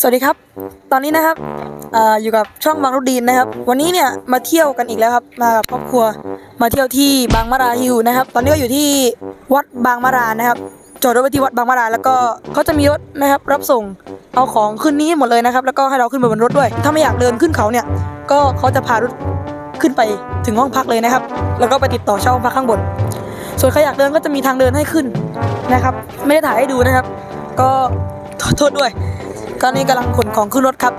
สวัสดีครับ ตอนนี้นะครับออยู่กับช่องบางรุดีนนะครับ วันนี้เนี่ยมาเที่ยวกันอีกแล้วครับ มากับครอบครัว มาเที่ยวที่บางมะราฮิวนะครับ ตอนนี้ก็อยู่ที่วัดบางมะรานะครับ จอดรถไว้ที่วัดบางมะราแล้วก็เขาจะมีรถนะครับ รับส่ง เอาของขึ้นนี้หมดเลยนะครับ แล้วก็ให้เราขึ้นไปบนรถด้วย ถ้าไม่อยากเดินขึ้นเขาเนี่ย ก็เขาจะพารถขึ้นไปถึงห้องพักเลยนะครับ แล้วก็ไปติดต่อเช่าห้องพักข้างบน ส่วนใครอยากเดินก็จะมีทางเดินให้ขึ้นนะครับ ไม่ได้ถ่ายให้ดูนะครับ ก็โทษด้วย ก็นี่กำลังขนของขึ้นรถครับ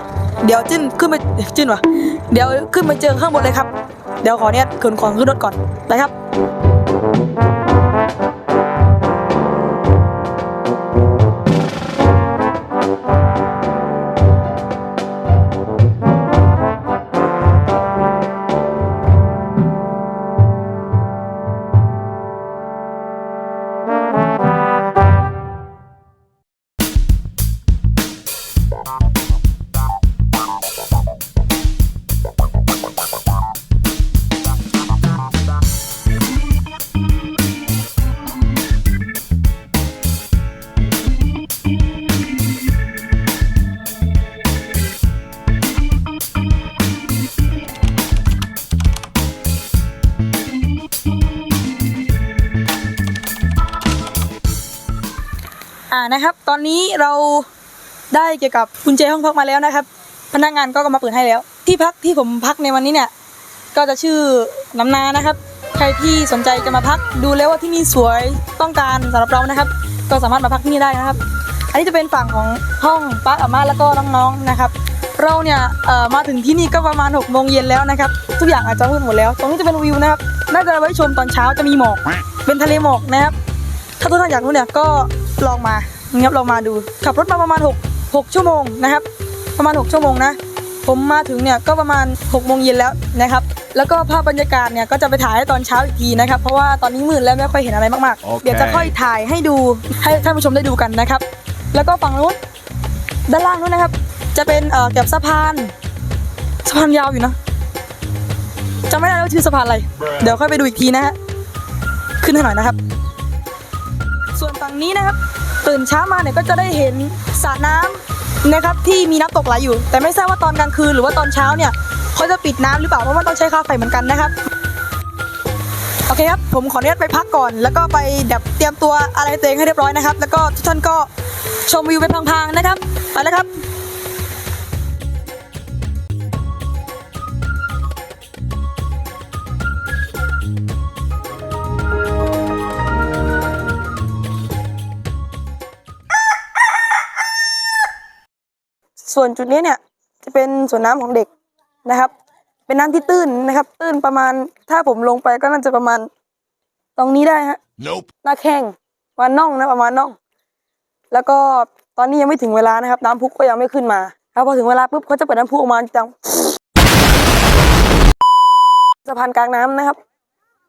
เดี๋ยวจิ้นขึ้นไปจิ้นวะเดี๋ยวขึ้นไปเจอข้างบนเลยครับ เดี๋ยวขอเนี่ยขนของขึ้นรถก่อนนะครับ อ่านะครับ ตอนนี้เราได้เกี่ยวกับกุญแจห้องพักมาแล้วนะครับ พนักงานก็มาเปิดให้แล้ว ที่พักที่ผมพักในวันนี้เนี่ย ก็จะชื่อน้ำนานะครับ ใครที่สนใจจะมาพักดูแล้วว่าที่นี่สวยต้องการสำหรับเรานะครับ ก็สามารถมาพักที่นี่ได้นะครับ อันนี้จะเป็นฝั่งของห้องป้าอาม่าแล้วก็น้องๆนะครับ เราเนี่ยมาถึงที่นี่ก็ประมาณ6กโมงเย็นแล้วนะครับ ทุกอย่างอาจจะมืดหมดแล้ว ตรงนี้จะเป็นวิวนะครับ น่าจะไว้ชมตอนเช้าจะมีหมอก เป็นทะเลหมอกนะครับ ถ้าทุกท่านอยากรู้เนี่ยก็ ลองมานะครับลองมาดูขับรถมาประมาณ 6 6 ชั่วโมงนะครับ ประมาณ 6 ชั่วโมงนะ ผมมาถึงเนี่ยก็ประมาณ6โมงเย็นแล้วนะครับ แล้วก็ภาพบรรยากาศเนี่ยก็จะไปถ่ายให้ตอนเช้าอีกทีนะครับ เพราะว่าตอนนี้มืดแล้วไม่ค่อยเห็นอะไรมากโอๆเคเดี๋ยวจะค่อยถ่ายให้ดูให้ท่านผู้ชมได้ดูกันนะครับ แล้วก็ฝั่งนู้นด้านล่างนู้นนะครับ จะเป็นเอ่อเกี่ยวกับสะพานสะพานยาวอยู่นะจำไม่ได้แล้วว่าชื่อสะพานอะไร เดี๋ยวค่อยไปดูอีกทีนะฮะขึ้นให้หน่อยนะครับ ส่วนฝั่งนี้นะครับ ตื่นเช้ามาเนี่ยก็จะได้เห็นสระน้ำนะครับที่มีน้ำตกไหลอยู่ แต่ไม่ทราบว่าตอนกลางคืนหรือว่าตอนเช้าเนี่ยเขาจะปิดน้ำหรือเปล่าเพราะว่าต้องใช้ค่าไฟเหมือนกันนะครับโอเคครับผมขออนุญาตไปพักก่อน แล้วก็ไปแบบเตรียมตัวอะไรตัวเองให้เรียบร้อยนะครับ แล้วก็ทุกท่านก็ชมวิวไปพังๆนะครับไปแล้วครับ ส่วนจุดนี้เนี่ยจะเป็นส่วนน้ำของเด็กนะครับ เป็นน้ำที่ตื้นนะครับ ตื้นประมาณถ้าผมลงไปก็น่าจะประมาณ ตรงนี้ได้ฮะ Nope. หน้าแข้งประมาณน่องนะประมาณน่อง แล้วก็ตอนนี้ยังไม่ถึงเวลานะครับ น้ำพุก็ยังไม่ขึ้นมาแล้วพอถึงเวลาปุ๊บเขาจะเปิดน้ำพุออกมาจังสะพานกลางน้ำนะครับ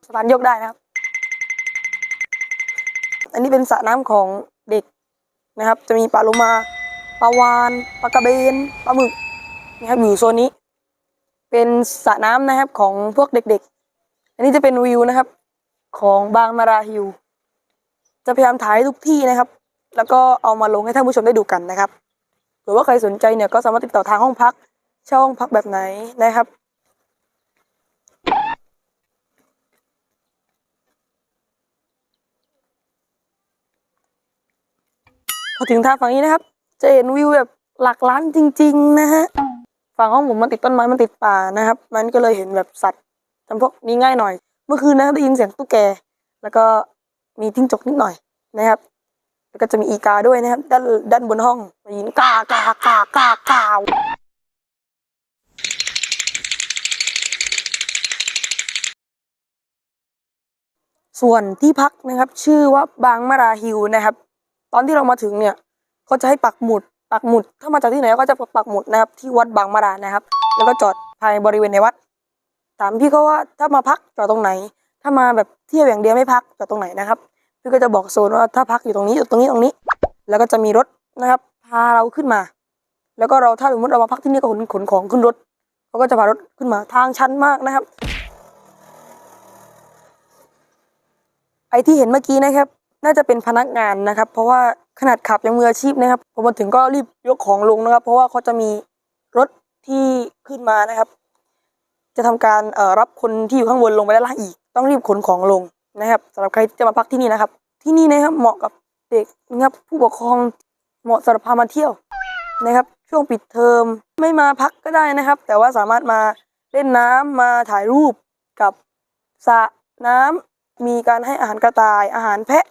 สะพานยกได้นะครับ อันนี้เป็นสระน้ำของเด็กนะครับ จะมีปลาโลมา ปลาวานปลากระเบนปลาหมึกนะครับอยู่โซนนี้ เป็นสระน้ำนะครับของพวกเด็กๆ อันนี้จะเป็นวิวนะครับ ของบางมาราฮิลจะพยายามถ่ายทุกที่นะครับ แล้วก็เอามาลงให้ท่านผู้ชมได้ดูกันนะครับหรือว่าใครสนใจเนี่ยก็สามารถติดต่อทางห้องพักเช่าห้องพักแบบไหนนะครับพอถึงทางฝั่งนี้นะครับ จะเห็นวิวแบบหลักล้านจริง ๆ นะฮะฝั่งห้องผมมันติดต้นไม้มันติดป่านะครับ มันก็เลยเห็นแบบสัตว์จำพวกนี้ง่ายหน่อย เมื่อคืนนะได้ยินเสียงตุ๊กแก แล้วก็มีทิ้งจกนิดหน่อยนะครับ แล้วก็จะมีอีกาด้วยนะครับ ด้านด้านบนห้องได้ยินกากากากากาส่วนที่พักนะครับ ชื่อว่าบางมาราฮิลนะครับ ตอนที่เรามาถึงเนี่ย เขาจะให้ปักหมุดปักหมุด ถ้ามาจากที่ไหนก็จะปักหมุดนะครับ ที่วัดบางมารานะครับ แล้วก็จอดภายในบริเวณในวัด ถามพี่เขาว่าถ้ามาพักจอดตรงไหน ถ้ามาแบบเที่ยวอย่างเดียวไม่พักจอดตรงไหนนะครับ พี่ก็จะบอกโซนว่าถ้าพักอยู่ตรงนี้อยู่ตรงนี้ตรงนี้ แล้วก็จะมีรถนะครับ พาเราขึ้นมา แล้วก็เราถ้าสมมติเรามาพักที่นี่ก็ขนขนของขึ้นรถเขาก็จะพารถขึ้นมาทางชันมากนะครับ ไอที่เห็นเมื่อกี้นะครับ น่าจะเป็นพนักงานนะครับ เพราะว่าขนาดขับยังมืออาชีพนะครับพอมาถึงก็รีบยกของลงนะครับ เพราะว่าเขาจะมีรถที่ขึ้นมานะครับ จะทำการรับคนที่อยู่ข้างบนลงไปด้านล่างอีก ต้องรีบขนของลงนะครับสำหรับใครที่จะมาพักที่นี่นะครับ ที่นี่นะครับเหมาะกับเด็กนะครับผู้ปกครองเหมาะสำหรับพามาเที่ยวนะครับ ช่วงปิดเทอมไม่มาพักก็ได้นะครับ แต่ว่าสามารถมาเล่นน้ำมาถ่ายรูปกับสระน้ำมีการให้อาหารกระต่ายอาหารแพะ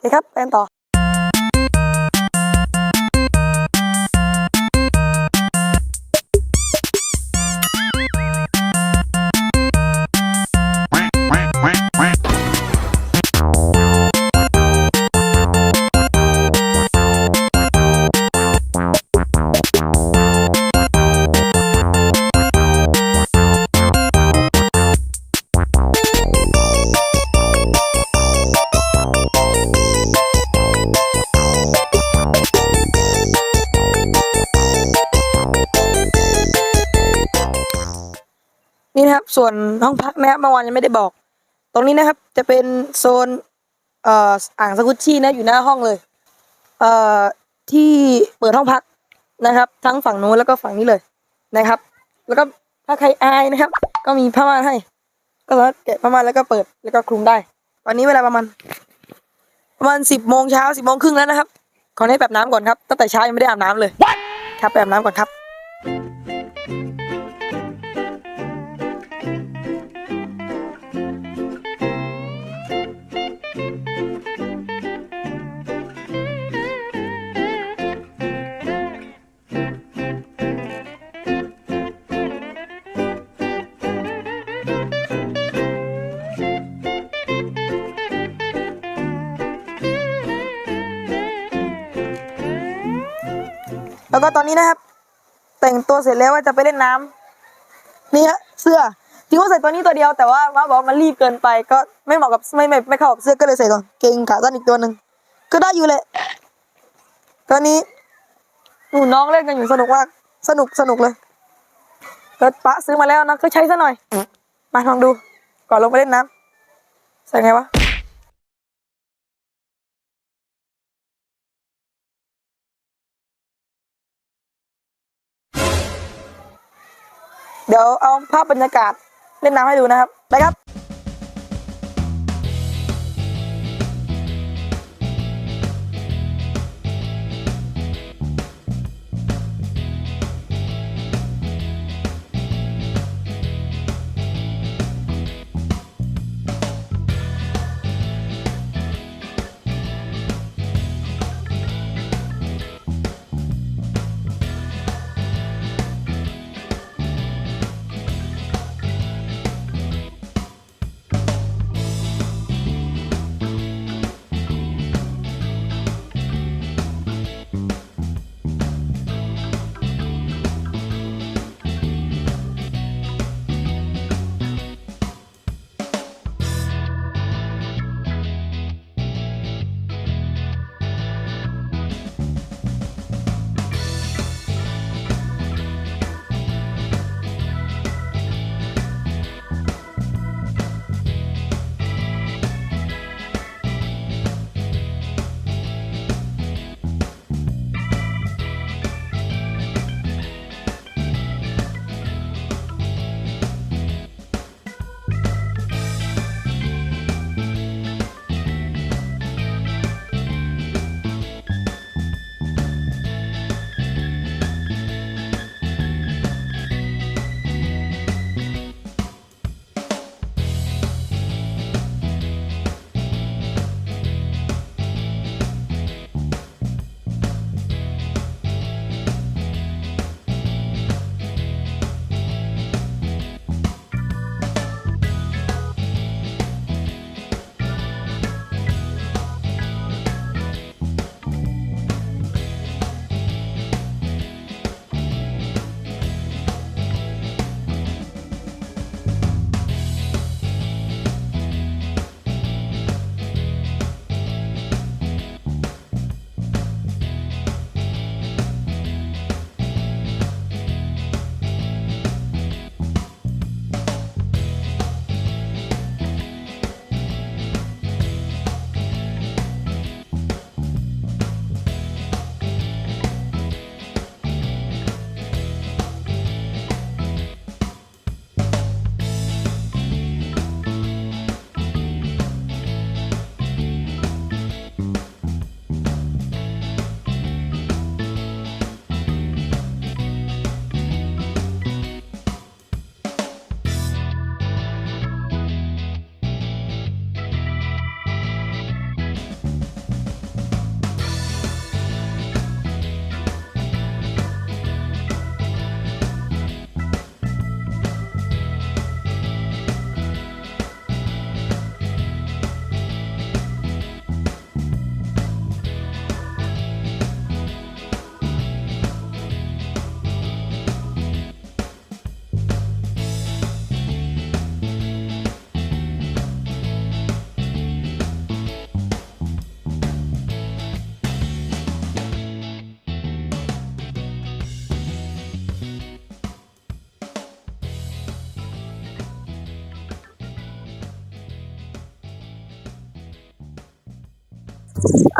โอเคครับไปกันต่อ ส่วนห้องพักนะครับเมื่อวานยังไม่ได้บอก ตรงนี้นะครับจะเป็นโซนเอ่ออ่างสกุชชี่นะอยู่หน้าห้องเลยเอ่อที่เปิดห้องพักนะครับ ทั้งฝั่งนู้นแล้วก็ฝั่งนี้เลยนะครับ แล้วก็ถ้าใครอายนะครับ ก็มีผ้าม่านให้ ก็สามารถแกะผ้าม่านแล้วก็เปิดแล้วก็คลุมได้ ตอนนี้เวลาประมาณประมาณสิบโมงเช้าสิบโมงครึ่งแล้วนะครับ ขอให้แบบน้ำก่อนครับตั้งแต่เช้ายังไม่ได้อาบน้ำเลย ครับไปบน้ำก่อนครับ แล้วก็ตอนนี้นะครับ แต่งตัวเสร็จแล้วว่าจะไปเล่นน้ำนี่ฮะเสื้อจริงว่าใส่ตัวนี้ตัวเดียวแต่ว่ามาบอกมันรีบเกินไปก็ไม่เหมาะกับไม่ไม่ไม่เข้ากับเสื้อก็เลยใส่ตัวเกงขาสั้นอีกตัวหนึ่งก็ได้อยู่แหละตอนนี้หนูน้องเล่นกันอยู่สนุกมากสนุกสนุกเลยก็ปะซื้อมาแล้วนะก็ใช้ซะหน่อย มาลองดู ก่อนลงไปเล่นน้ำใส่ไงวะ เดี๋ยวเอาภาพบรรยากาศเล่นน้ำให้ดูนะครับไปครับ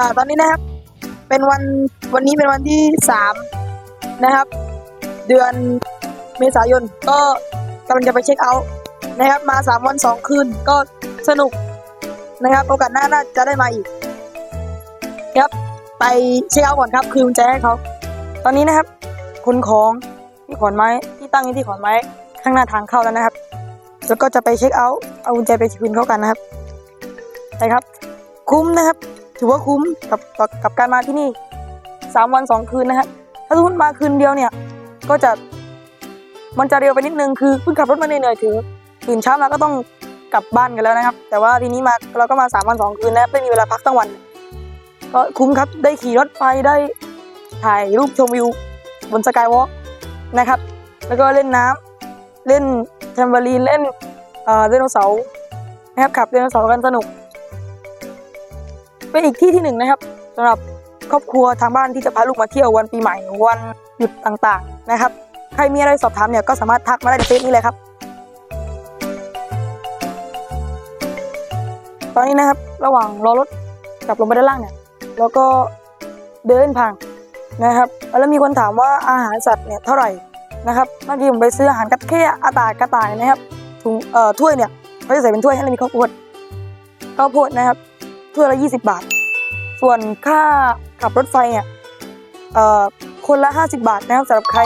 อ่าตอนนี้นะครับ เป็นวันวันนี้เป็นวันที่สามนะครับ เดือนเมษายนก็กำลังจะไปเช็คเอาท์นะครับมาสามวันสองคืนก็สนุกนะครับโอกาสหน้าน่าจะได้มาอีกครับไปเช็คเอาท์ก่อนครับ คืนกุญแจให้เขาตอนนี้นะครับขนของที่ขอนไม้ที่ตั้งอยู่ที่ขอนไม้ข้างหน้าทางเข้าแล้วนะครับ แล้วก็จะไปเช็คเอาท์เอากุญแจไปคืนเขากันนะครับไปครับ คุ้มนะครับ ถือว่าคุ้มกับกับการมาที่นี่สามวันสองคืนนะครับถ้าสมมติมาคืนเดียวเนี่ย ก็จะมันจะเร็วไปนิดนึงคือเพิ่งขับรถมาเหนื่อยๆถึงตื่นเช้ามาก็ต้องกลับบ้านกันแล้วนะครับ แต่ว่าทีนี้มาเราก็มาสามวันสองคืนนะไม่มีเวลาพักทั้งวัน ก็คุ้มครับได้ขี่รถไฟได้ถ่ายรูปชมวิวบนสกายวอล์กนะครับ แล้วก็เล่นน้ำเล่นแทมเบอรีนเล่นเอ่อไดโนเสาร์นะครับขับไดโนเสาร์กันสนุก เป็นอีกที่ที่หนึ่งนะครับสำหรับครอบครัวทางบ้านที่จะพาลูกมาเที่ยววันปีใหม่วันหยุดต่างๆนะครับ ใครมีอะไรสอบถามเนี่ยก็สามารถทักมาได้ในเฟซนี้เลยครับ ตอนนี้นะครับระหว่างรอรถกลับลงไปด้านล่างเนี่ยแล้วก็เดินผ่านนะครับ แล้วมีคนถามว่าอาหารสัตว์เนี่ยเท่าไหร่นะครับเมื่อกี้ผมไปซื้ออาหารกัดแค่อาตากระต่ายนะครับถุงเอ่อถ้วยเนี่ยเขาจะใส่เป็นถ้วยให้แล้วมีข้าวโพดข้าวโพดนะครับ ถ้วยละ 20 บาท ส่วนค่าขับรถไฟเนี่ยคนละ 50 บาทนะครับสำหรับใคร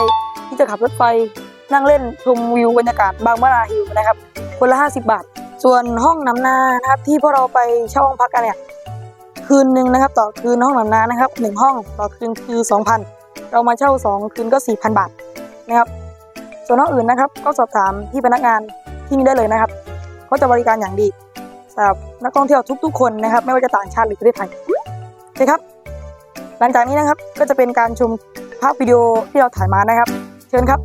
ที่จะขับรถไฟนั่งเล่นชมวิวบรรยากาศบางมะนาฮิลนะครับ คนละ 50 บาท ส่วนห้องน้ำนานะครับที่พวกเราไปเช่าห้องพักกันเนี่ยคืนหนึ่งนะครับ ต่อคืนห้องน้ำนานะครับหนึ่งห้องต่อคืนคือ 2,000 เรามาเช่า 2 คืนก็ 4,000 บาทนะครับ ส่วนห้องอื่นนะครับก็สอบถามที่พนักงานที่นี่ได้เลยนะครับเขาจะบริการอย่างดี สำหรับนักท่องเที่ยวทุกๆคนนะครับ ไม่ว่าจะต่างชาติหรือประเทศไทยนะครับ หลังจากนี้นะครับก็จะเป็นการชมภาพวิดีโอที่เราถ่ายมานะครับ เชิญครับ